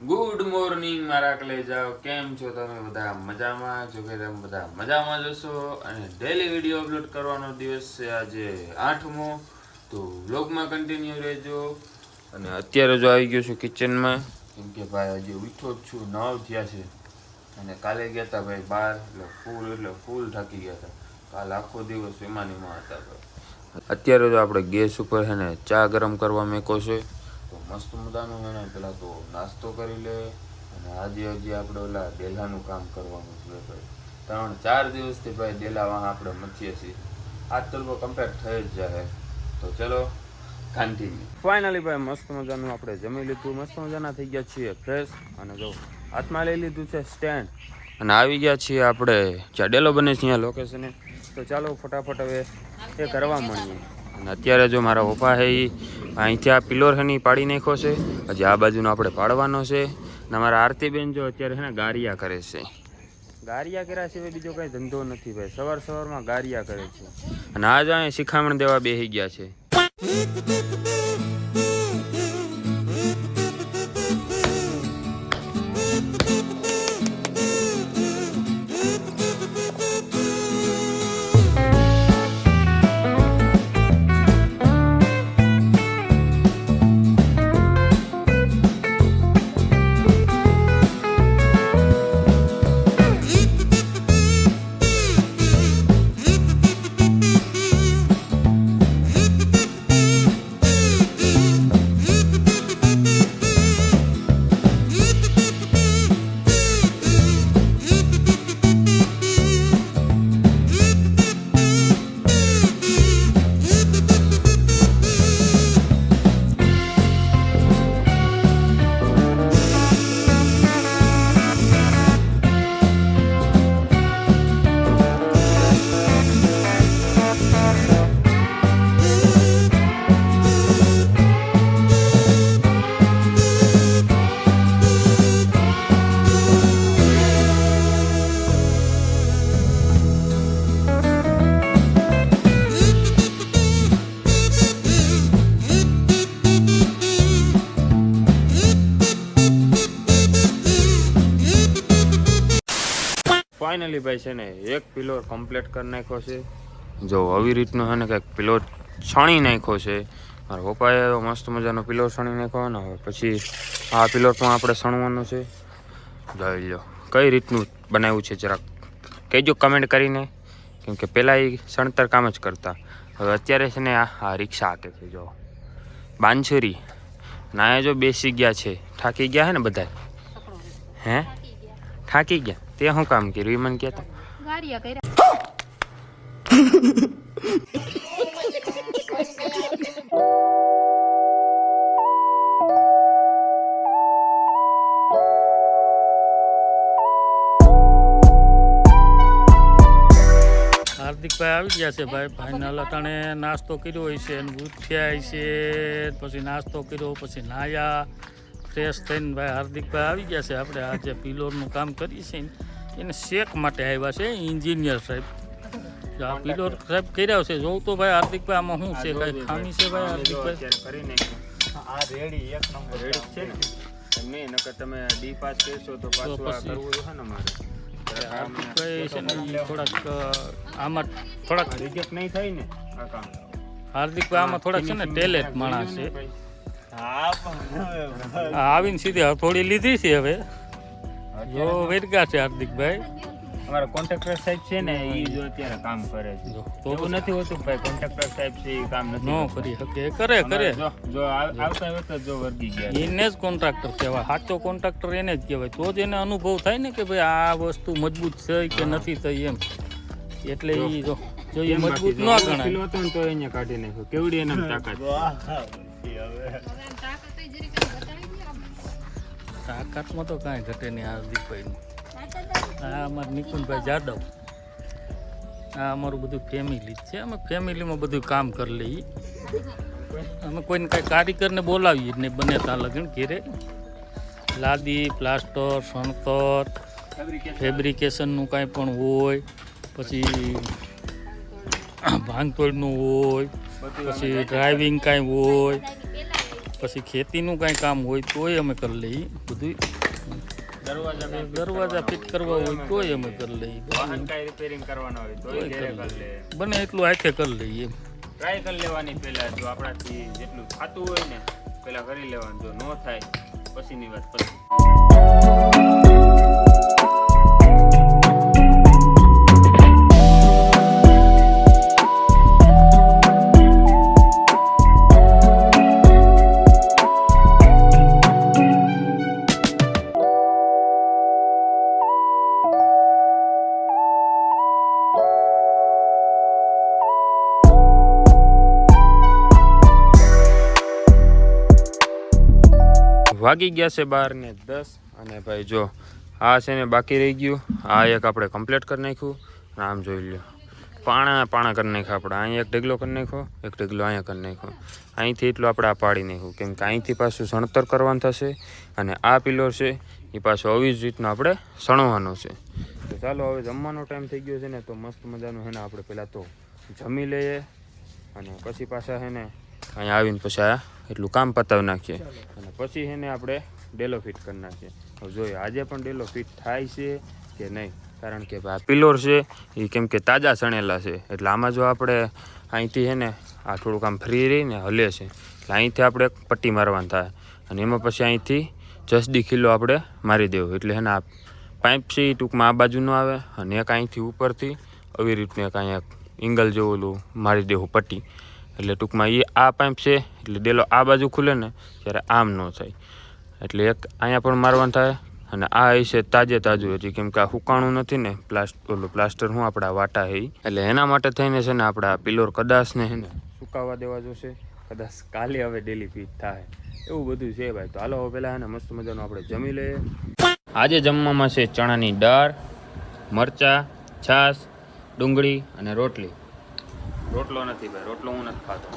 Good morning મારા કલેજાઓ કેમ છો તમે બધા? મજામાં? જો કે તમે બધા મજામાં જશો અને ડેલી વીડિયો અપલોડ કરવાનો દિવસ છે આજે આઠમો. તો વ્લોગમાં કન્ટિન્યુ રહેજો. અને અત્યારે જો આવી ગયો છું કિચનમાં કેમ કે ભાઈ હજી ઉઠો જ છું, નવ થયા છે. અને કાલે ગયા હતા ભાઈ બહાર એટલે ફૂલ એટલે ફૂલ થાકી ગયા હતા કાલ આખો દિવસ વિમાનીમાં હતા ભાઈ. અત્યારે જો આપણે ગેસ ઉપર છે ને ચા ગરમ કરવા મેકો છે. તો મસ્ત મજાનું એને પહેલાં તો નાસ્તો કરી લે અને આજે હજી આપણે ઓલા ડેલાનું કામ કરવાનું છે ભાઈ. ત્રણ, ચાર દિવસથી ભાઈ ડેલા વાહ આપણે મથીએ છીએ. આજ તો કમ્પ્લીટ થઈ જ જાય તો ચલો કન્ટિન્યુ ફાઇનલી ભાઈ, મસ્ત મજાનું આપણે જમી લીધું. મસ્ત મજાના થઈ ગયા છીએ ફ્રેશ અને જો, હાથમાં લઈ લીધું છે સ્ટેન્ડ અને આવી ગયા છીએ આપણે જ્યાં ડેલો બને છે ત્યાં લોકેશને તો ચાલો, ફટાફટ હવે એ કરવા માંડીએ અને અત્યારે જો મારા પપ્પા છે એ અહીંથી આ પિલોર છે પાડી નાખ્યો છે. હજી આ બાજુનો આપણે પાડવાનો છે. અને મારા આરતીબેન જો અત્યારે છે ને ગારિયા કરે છે. ગારિયા કર્યા સિવાય બીજો કંઈ ધંધો નથી ભાઈ. સવાર સવારમાં ગારિયા કરે છે. અને આજ અહીંયા શિખામણ દેવા બેસી ગયા છે. ફાઇનલી ભાઈ છે ને એક પિલોર કમ્પ્લીટ કરી નાખ્યો છે. જો આવી રીતનો છે ને કંઈક પિલોર છણી નાખ્યો છે. મારા પપ્પાએ મસ્ત મજાનો પિલોર છણી નાખ્યો ને હવે પછી આ પિલોર પણ આપણે સણવાનું છે. જોઈ લો કઈ રીતનું બનાવ્યું છે જરાક કહેજો કમેન્ટ કરીને, કેમ કે પહેલાં એ સણતર કામ જ કરતા. હવે અત્યારે છે ને આ રિક્ષા હાકે છે, જો. બાંછરી ના જો બેસી ગયા છે. થાકી ગયા હે ને બધા હે? થાકી ગયા. તે શું કામ કર્યું એ મને કહેતા. ગાડિયા કર્યા. હાર્દિકભાઈ આવી ગયા છે ભાઈ. ભાઈના અટાણે નાસ્તો કર્યો હોય છે અને ઉઠ્યા છે પછી નાસ્તો કર્યો પછી નાયા. ફ્રેશ થઈને ભાઈ હાર્દિકભાઈ આવી ગયા છે. આપણે આ જે પિલોરનું કામ કરીએ છીએ એને શેક માટે આવ્યા છે એન્જિનિયર સાહેબ. આ પિલોર સાહેબ કર્યા છે જોઉં તો ભાઈ હાર્દિકભાઈ આમાં શું છે કઈ ખામી છે ભાઈ હાર્દિકભાઈ આ રેડી એક નંબર રેડી છે ને? નકર તમે ડી પાસ કહેશો તો પાછું આ કરવું છે ને મારે. હાર્દિકભાઈ છે ને થોડાક આમાં થોડાક રિજેક્ટ નહીં થાય ને આ કામ. હાર્દિકભાઈ આમાં થોડાક છે ને ટેલેન્ટ માણસ છે. આવીને સીધી હથોડી લીધી છે હવે. જો વેરગા છે હાર્દિકભાઈ. અમારા કોન્ટ્રાક્ટર સાહેબ છે ને એ જો અત્યારે કામ કરે છે. જો તો એવું નથી હોતું ભાઈ કોન્ટ્રાક્ટર સાહેબ છે એ કામ નથી નો કરી શકે કરે કરે. જો જો આવતા વખતે જો વર્ગી ગયા એને જ કોન્ટ્રાક્ટર કહેવાય. સાચો કોન્ટ્રાક્ટર એને જ કહેવાય. તો જ એને અનુભવ થાય ને કે ભાઈ આ વસ્તુ મજબૂત છે કે નથી થઈ એમ. એટલે એ જો જો એ મજબૂત ન ગણાય. તો એને કાઢી નાખ્યો કેવડી એને તાકાત તાકાતમાં તો કાંઈ ઘટે નહીં હાર્દિકભાઈનું આ અમારા નિકુંજભાઈ જાદવ. આ અમારું બધું ફેમિલી છે. અમે ફેમિલીમાં બધું કામ કરી લઈએ. અમે કોઈને કાંઈ કારીગરને બોલાવીએ નહીં બને ત્યાં લગ્ન ઘેરે. લાદી પ્લાસ્ટર સણતર ફેબ્રિકેશનનું કાંઈ પણ હોય પછી ભાંગતોડનું હોય. પછી ડ્રાઇવિંગ કાંઈ હોય પછી ખેતીનું કાંઈ કામ હોય તોય અમે કરી લઈએ બધું દરવાજા દરવાજા ફિટ કરવા હોય તોય અમે કરી લઈએ. રિપેરિંગ કરવાના હોય તોય તોય કરી કરી બને એટલું આખે કરી લઈએ એમ. ટ્રાય કરી લેવાની પહેલા જો આપણાથી જેટલું થતું હોય ને પહેલા કરી લેવાનું જો ન થાય પછીની વાત પછી. વાગી ગયા છે બાર ને દસ. અને ભાઈ જો, આ છે ને બાકી રહી ગયું. આ એક આપણે કમ્પ્લીટ કરી નાખ્યું. અને આમ જોઈ લ્યો. પાણા પાણા કરી નાખ્યા આપણે. અહીં એક ઢગલો કરી નાખ્યો, એક ઢગલો અહીંયા કરી નાખ્યો. અહીંથી એટલું આપણે આ પાડી નાખ્યું. કેમ કે અહીંથી પાછું સણતર કરવાનું થશે અને આ પિલર છે એ પાછો આવી જ રીતનો આપણે સણવાનો છે. તો ચાલો, હવે જમવાનો ટાઈમ થઈ ગયો છે ને, તો મસ્ત મજાનું છે ને આપણે પહેલાં તો જમી લઈએ અને પછી પાછા છે ને અહીંયા આવીને પછી આ એટલું કામ પતાવી નાખીએ. અને પછી એને આપણે ડેલો ફિટ કરી નાખીએ. હવે જોઈએ, આજે પણ ડેલો ફિટ થાય છે કે નહીં? કારણ કે આ પિલોર છે, એ કેમ કે તાજા સણેલા છે. એટલે આમાં જો આપણે અહીંથી છે ને આ થોડુંક આમ ફ્રી રહીને હલે છે. એટલે અહીંથી આપણે પટ્ટી મારવાની થાય. અને એમાં પછી અહીંથી જસડી ખીલો આપણે મારી દેવું. એટલે છે ને આ પાઇપ છે એ ટૂંકમાં આ બાજુનું આવે અને એક અહીંથી ઉપરથી આવી રીતનું એક અહીંયા એંગલ જેવું મારી દેવું પટ્ટી. એટલે ટૂંકમાં એ આ પાઇપ છે, એટલે ડેલો આ બાજુ ખુલે ને, ત્યારે આમ ન થાય. એટલે એક અહીંયા પણ મારવાનું થાય, અને આ હશે તાજે તાજું હજી, કેમ કે આ હુકાણું નથી ને, પ્લાસ્ટ, ઓલું પ્લાસ્ટર હું આપણા વાટા હે એટલે એના માટે થઈને છે ને આપણા પિલોર કદાચ ને હે ને સુકાવા દેવા જોશે, કદાચ કાલે હવે ડેલી ફીટ થાય. એવું બધું છે ભાઈ. તો હાલો હવે હે મસ્ત મજાનું આપણે જમી લઈએ. આજે જમવામાં છે ચણાની દાળ, મરચાં, છાશ, ડુંગળી અને રોટલી. રોટલો નથી ભાઈ રોટલો હું નથી ખાતો.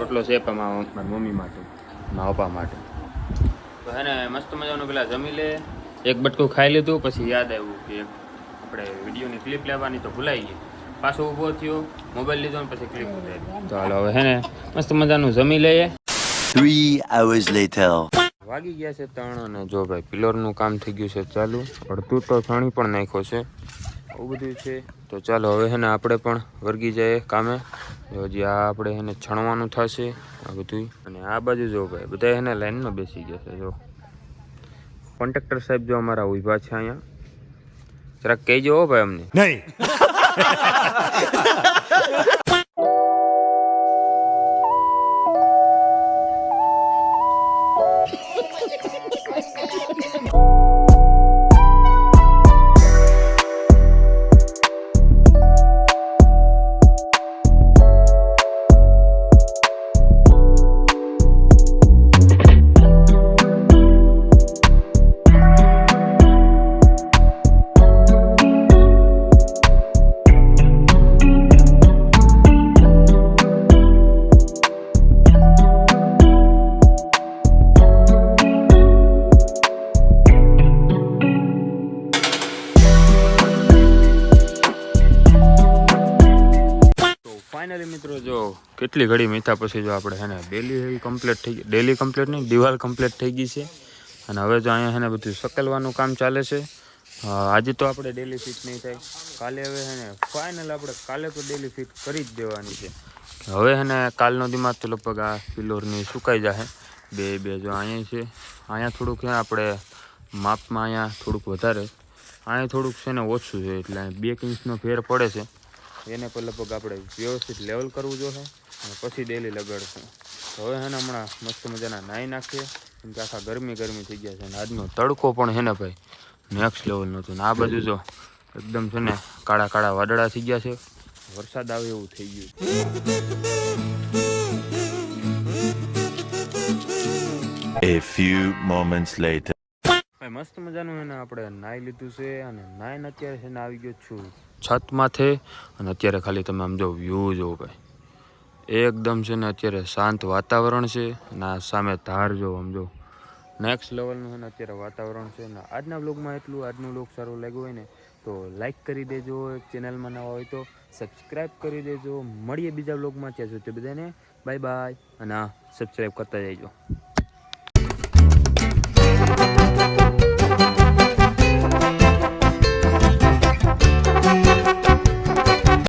રોટલો છે પણ મારા મમ્મી માટે મારા પપ્પા માટે. તો હે ને મસ્ત મજાનું પેલા જમી લે. એક બટકું ખાઈ લીધું પછી યાદ આવ્યું કે આપણે વિડીયોની ક્લિપ લેવાની તો ભૂલાઈ ગઈ. પાછો ઊભો થયો મોબાઈલ લીધો ને પછી ક્લિપ ઉતારી. તો હાલો હવે હે ને મસ્ત મજાનું જમી લઈએ. Three hours later. વાગી ગયા છે ત્રણ અને જો ભાઈ પિલરનું કામ થઈ ગયું છે ચાલુ. અડધું તો છણી પણ નાખ્યો છે. આવું બધું છે. તો ચાલો હવે છે ને આપણે પણ વર્ગી જઈએ કામે. હજી આ આપણે એને છણવાનું થશે આ બધું અને આ બાજુ જો ભાઈ બધા એને લાઈનમાં બેસી ગયા છે જો. કોન્ટ્રાક્ટર સાહેબ જો અમારા ઊભા છે અહીંયા. જરાક કહેજો હો ભાઈ અમને. તો ફાઇનલી મિત્રો, જો કેટલી ઘડી મીઠા પછી જો આપણે હે ને ડેલી કમ્પ્લીટ થઈ ગઈ. ડેલી કમ્પ્લીટ નહીં, દિવાલ કમ્પ્લીટ થઈ ગઈ છે. અને હવે જો અહીંયા હે ને બધું સકેલવાનું કામ ચાલે છે. આજે તો આપણે ડેલી ફિટ નહીં થાય. કાલે હવે હે ને ફાઇનલ આપણે કાલે તો ડેલી ફિટ કરી જ દેવાની છે. હવે હે ને કાલનો દિમાગ તો લગભગ આ પિલોરની સુકાઈ જશે બે બે જો અહીંયા છે. અહીંયા થોડુંક આપણે માપમાં અહીંયા થોડુંક વધારે. અહીંયા થોડુંક છે ને ઓછું છે, એટલે બે ઇંચનો ફેર પડે છે. એને પણ લગભગ આપણે વ્યવસ્થિત લેવલ કરવું જોઈએ અને પછી ડેલી લગાડશું. હવે હેને હમણાં મસ્ત મજાના નાહી નાખીએ. કેમ કે આખા ગરમી ગરમી થઈ ગયા છે અને આજનો તડકો પણ હે ને ભાઈ નેક્સ્ટ લેવલનો હતો ને આ બાજુ જો એકદમ છે ને કાળા કાળા વાદળા થઈ ગયા છે. વરસાદ આવે એવું થઈ ગયું A few moments later. મસ્ત મજાનું એને આપણે નાહી લીધું છે અને નાહીને અત્યારે છે ને આવી ગયો છું. છત માથે અને અત્યારે ખાલી તમે આમ જો વ્યૂ જોવો ભાઈ. એકદમ છે ને અત્યારે શાંત વાતાવરણ છે અને આ સામે ધાર જો આમ જો નેક્સ્ટ લેવલનું છે ને અત્યારે વાતાવરણ છે ને આજના બ્લોગમાં એટલું, આજનું બ્લોગ સારું લાગ્યું હોય ને તો લાઈક કરી દેજો ચેનલમાં નવા હોય તો સબસ્ક્રાઈબ કરી દેજો. મળીએ બીજા બ્લોગમાં ત્યાં સુધી બધાને બાય બાય અને સબસ્ક્રાઈબ કરતા જઈજો.